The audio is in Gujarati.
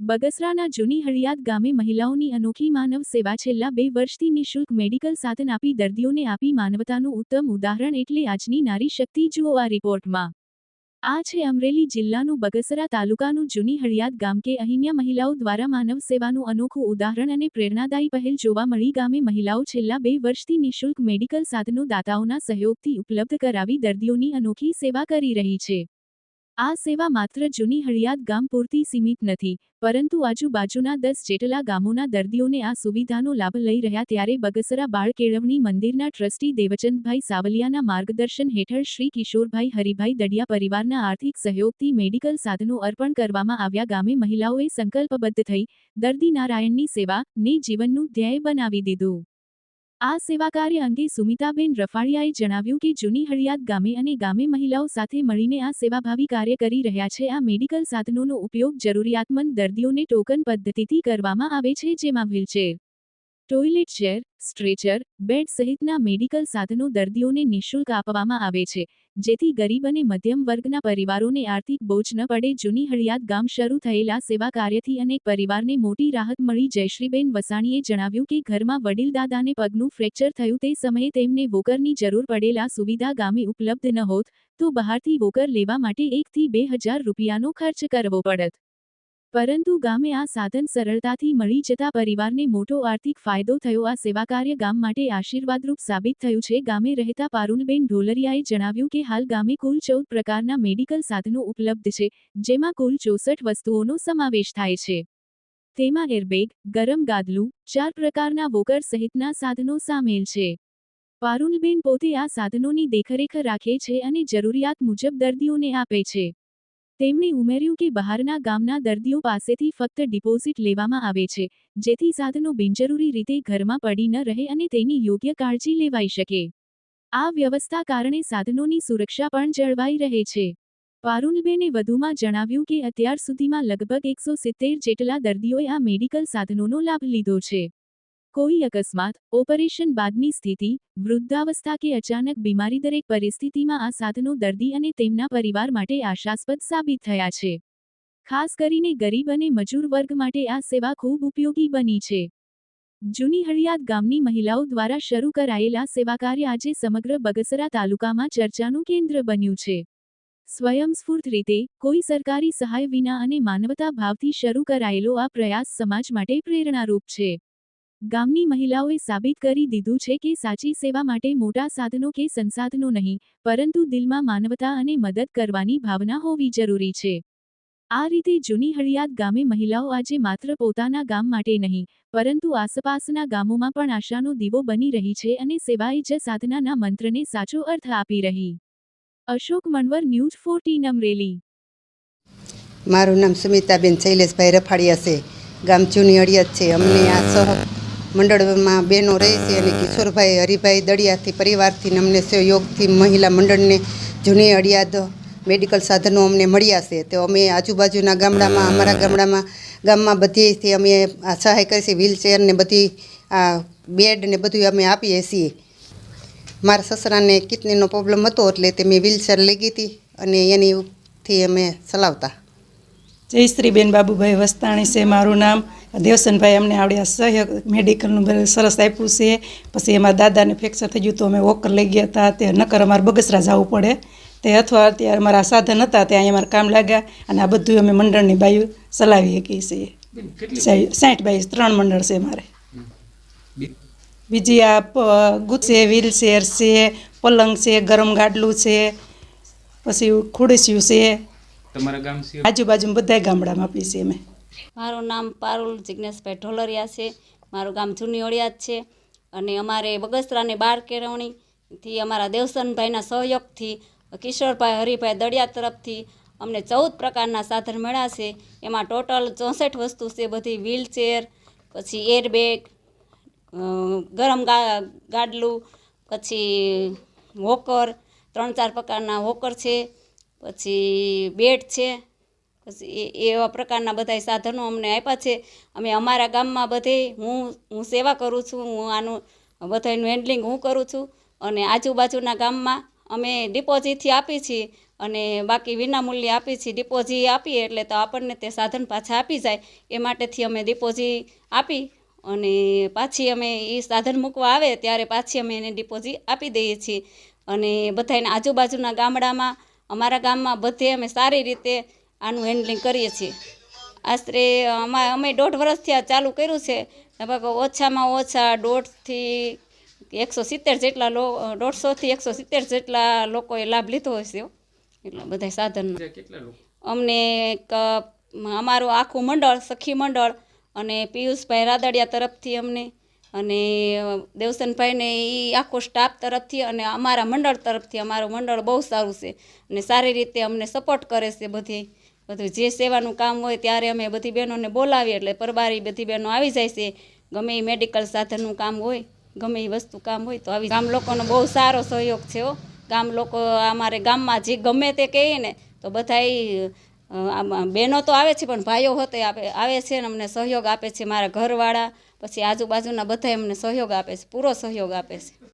બગસરાના જૂની હળિયાદ ગામે મહિલાઓની અનોખી માનવ સેવા છેલ્લા બે વર્ષથી નિઃશુલ્ક મેડિકલ સાધન આપી દર્દીઓને આપી માનવતાનું ઉત્તમ ઉદાહરણ એટલે આજની નારી શક્તિ જુઓ આ રિપોર્ટમાં. આ છે અમરેલી જિલ્લાનું બગસરા તાલુકાનું જૂની હળિયાદ ગામ કે અહીંના મહિલાઓ દ્વારા માનવ સેવાનું અનોખું ઉદાહરણ અને પ્રેરણાદાયી પહેલ જોવા મળી ગામે મહિલાઓ છેલ્લા બે વર્ષથી નિઃશુલ્ક મેડિકલ સાધનો દાતાઓના સહયોગથી ઉપલબ્ધ કરાવી દર્દીઓની અનોખી સેવા કરી રહી છે. આ સેવા માત્ર જૂની હળિયાદ ગામ પૂરતી સીમિત નથી, પરંતુ આજુબાજુના દસ જેટલા ગામોના દર્દીઓને આ સુવિધાનો લાભ લઈ રહ્યા ત્યારે બગસરા બાળ કેળવણી મંદિરના ટ્રસ્ટી દેવચંદભાઈ સાવલિયાના માર્ગદર્શન હેઠળ શ્રી કિશોરભાઈ હરિભાઈ દડિયા પરિવારના આર્થિક સહયોગથી મેડિકલ સાધનો અર્પણ કરવામાં આવ્યા. ગામે મહિલાઓએ સંકલ્પબદ્ધ થઈ દર્દી નારાયણની સેવા ને જીવનનું ધ્યેય બનાવી દીધું. આ સેવા કાર્ય અંગે સુમિતાબેન રફાળિયાએ જણાવ્યું કે જૂની હળિયાદ ગામે અને ગામે મહિલાઓ સાથે મળીને આ સેવાભાવી કાર્ય કરી રહ્યા છે. આ મેડિકલ સાધનોનો ઉપયોગ જરૂરિયાતમંદ દર્દીઓને ટોકન પદ્ધતિથી કરવામાં આવે છે, જેમાં wheelchair toilet chair stretcher, bed સહિતના મેડિકલ સાધનો દર્દીઓને નિઃશુલ્ક આપવામાં આવે છે, જેથી ગરીબ અને મધ્યમ વર્ગના પરિવારોને આર્થિક બોજ ન પડે. જૂની હળિયાદ ગામ શરૂ થયેલા સેવા કાર્યથી અનેક પરિવારને મોટી રાહત મળી. જયશ્રીબેન વસાણીએ જણાવ્યું કે ઘરમાં વડીલ દાદાને પગનું ફ્રેક્ચર થયું તે સમયે તેમને વોકરની જરૂર પડેલા સુવિધા ગામે ઉપલબ્ધ ન હોત, તો બહારથી વોકર લેવા માટે એકથી બે હજાર રૂપિયાનો ખર્ચ કરવો પડત. પરંતુ ગામે આ સાધન સરળતાથી મળી જતા પરિવારને મોટો આર્થિક ફાયદો થયો. આ સેવા કાર્ય ગામ માટે આશીર્વાદરૂપ સાબિત થયું છે. ગામે રહેતા પારૂનબેન ઢોલરિયાએ જણાવ્યું કે હાલ ગામે કુલ ચૌદ પ્રકારના મેડિકલ સાધનો ઉપલબ્ધ છે, જેમાં કુલ ચોસઠ વસ્તુઓનો સમાવેશ થાય છે. તેમાં એરબેગ, ગરમ ગાદલું, ચાર પ્રકારના વોકર સહિતના સાધનો સામેલ છે. પારુલબેન પોતે આ સાધનોની દેખરેખ રાખે છે અને જરૂરિયાત મુજબ દર્દીઓને આપે છે. તેમણે ઉમેર્યું કે બહારના ગામના દર્દીઓ પાસેથી ફક્ત ડિપોઝિટ લેવામાં આવે છે, જેથી સાધનો બિનજરૂરી રીતે ઘરમાં પડી ન રહે અને તેની યોગ્ય કાળજી લેવાઈ શકે. આ વ્યવસ્થા કારણે સાધનોની સુરક્ષા પણ જળવાઈ રહે છે. પારુલબેને વધુમાં જણાવ્યું કે અત્યાર સુધીમાં લગભગ એકસો સિત્તેર જેટલા દર્દીઓએ આ મેડિકલ સાધનોનો લાભ લીધો છે. કોઈ અકસ્માત, ઓપરેશન બાદની સ્થિતિ, વૃદ્ધાવસ્થા કે અચાનક બીમારી દરેક પરિસ્થિતિમાં આ સાધનો દર્દી અને તેમના પરિવાર માટે આશાસ્પદ સાબિત થયા છે. ખાસ કરીને ગરીબ અને મજૂર વર્ગ માટે આ સેવા ખૂબ ઉપયોગી બની છે. જૂની હળિયાદ ગામની મહિલાઓ દ્વારા શરૂ કરાયેલા સેવાકાર્ય આજે સમગ્ર બગસરા તાલુકામાં ચર્ચાનું કેન્દ્ર બન્યું છે. સ્વયંસ્ફૂર્ત રીતે, કોઈ સરકારી સહાય વિના અને માનવતા ભાવથી શરૂ કરાયેલો આ પ્રયાસ સમાજ માટે પ્રેરણારૂપ છે. ગામની મહિલાઓએ સાબિત કરી દીધું છે કે સાચી સેવા માટે મોટા સાધનો કે સંસાધનો નહીં, પરંતુ દિલમાં માનવતા અને મદદ કરવાની ભાવના હોવી જરૂરી છે. આ રીતે જૂની હળિયાદ ગામે મહિલાઓ આજે માત્ર પોતાના ગામ માટે નહીં, પરંતુ આસપાસના ગામોમાં પણ આશાનો દીવો બની રહી છે અને સેવાએ જ સાધનાના મંત્રને સાચો અર્થ આપી રહી. Ashok Manvar news fourteen Amreli. મારું નામ સુમિતાબેન શૈલેષભાઈ રફાડિયા છે. ગામ જૂની અડિયત છે. અમને આ સહ મંડળમાં બહેનો રહે છે અને કિશોરભાઈ હરિભાઈ દળિયાથી પરિવારથી અમને સહયોગથી મહિલા મંડળને જૂની અડિયાદ મેડિકલ સાધનો અમને મળ્યા છે. તો અમે આજુબાજુના ગામડામાં અમારા ગામડામાં ગામમાં બધીથી અમે આ સહાય કરીએ છીએ વ્હીલચેર ને બધી આ બેડ ને બધું અમે આપીએ છીએ. મારા સસરાને કિડનીનો પ્રોબ્લેમ હતો એટલે તે મેં વ્હીલચેર લઈ ગઈ હતી અને એનીથી અમે ચલાવતા. જય શ્રીબેન બાબુભાઈ વસ્તાણી છે મારું નામ. દેવસનભાઈ અમને આવડે આ સહયોગ મેડિકલનું સરસ આપ્યું છે. પછી એમાં દાદાને ફ્રેક્ચર થઈ ગયું તો અમે વોકર લઈ ગયા હતા. તે નકર અમારે બગસરા જવું પડે. તે અથવા અત્યારે અમારા સાધન હતા ત્યાં અમારે કામ લાગ્યા અને આ બધું અમે મંડળની બાયું ચલાવી શકીએ છીએ. સાઠ બાઈ ત્રણ મંડળ છે મારે. બીજી આ ગુજ છે વ્હીલચેર છે પલંગ છે ગરમ ગાડલું છે પછી ખુડસ્યું છે. આજુબાજુ બધા ગામડામાં આપીએ છીએ અમે. મારું નામ પારુલ જિજ્ઞેશભાઈ ઢોલરિયા છે. મારું ગામ જૂની ઓળિયાદ છે. અને અમારે બગસરાની બાર કેળવણીથી અમારા દેવસનભાઈના સહયોગથી, કિશોરભાઈ હરિભાઈ દડિયા તરફથી અમને ચૌદ પ્રકારના સાધન મળ્યા છે. એમાં ટોટલ ચોસઠ વસ્તુ છે, બધી વ્હીલચેર પછી એરબેગ ગરમ ગા, ગાડલું, પછી હોકર ત્રણ ચાર પ્રકારના હોકર છે, પછી બેડ છે. પછી એ, એવા પ્રકારના બધા સાધનો અમને આપ્યા છે. અમે અમારા ગામમાં બધે હું હું સેવા કરું છું, હું આનું બધાનું હેન્ડલિંગ હું કરું છું. અને આજુબાજુના ગામમાં અમે ડિપોઝિટથી આપી છીએ અને બાકી વિનામૂલ્યે આપી છીએ. ડિપોઝિટ આપીએ એટલે તો આપણને તે સાધન પાછા આપી જાય. એ માટેથી અમે ડિપોઝિટ આપી અને પાછી અમે એ સાધન મૂકવા આવે ત્યારે પાછી અમે એને ડિપોઝિટ આપી દઈએ છીએ. અને બધાને આજુબાજુના ગામડામાં, અમારા ગામમાં બધે અમે સારી રીતે આનું હેન્ડલિંગ કરીએ છીએ. આશરે અમા અમે દોઢ વર્ષથી આ ચાલુ કર્યું છે. લગભગ ઓછામાં ઓછા દોઢથી એકસો સિત્તેર જેટલા લો દોઢસોથી એકસો સિત્તેર જેટલા લોકોએ લાભ લીધો હશે. એટલા બધા સાધનનો અમને અમારું આખું મંડળ સખી મંડળ અને પિયુષભાઈ રાદડિયા તરફથી અમને અને દેવસનભાઈને એ આખો સ્ટાફ તરફથી અને અમારા મંડળ તરફથી અમારું મંડળ બહુ સારું છે. અને સારી રીતે અમને સપોર્ટ કરે છે બધી. બધું જે સેવાનું કામ હોય ત્યારે અમે બધી બહેનોને બોલાવીએ એટલે પરબારી બધી બહેનો આવી જાય છે. ગમે એ મેડિકલ સાધનનું કામ હોય, ગમે એ વસ્તુ કામ હોય તો આવી ગામ લોકોનો બહુ સારો સહયોગ છે હો. ગામ લોકો અમારે ગામમાં જે ગમે તે કહીએ ને, તો બધાય બહેનો તો આવે છે, પણ ભાઈઓ હોતે આવે છે ને અમને સહયોગ આપે છે મારા ઘરવાળા, પછી આજુબાજુના બધાય અમને સહયોગ આપે છે, પૂરો સહયોગ આપે છે.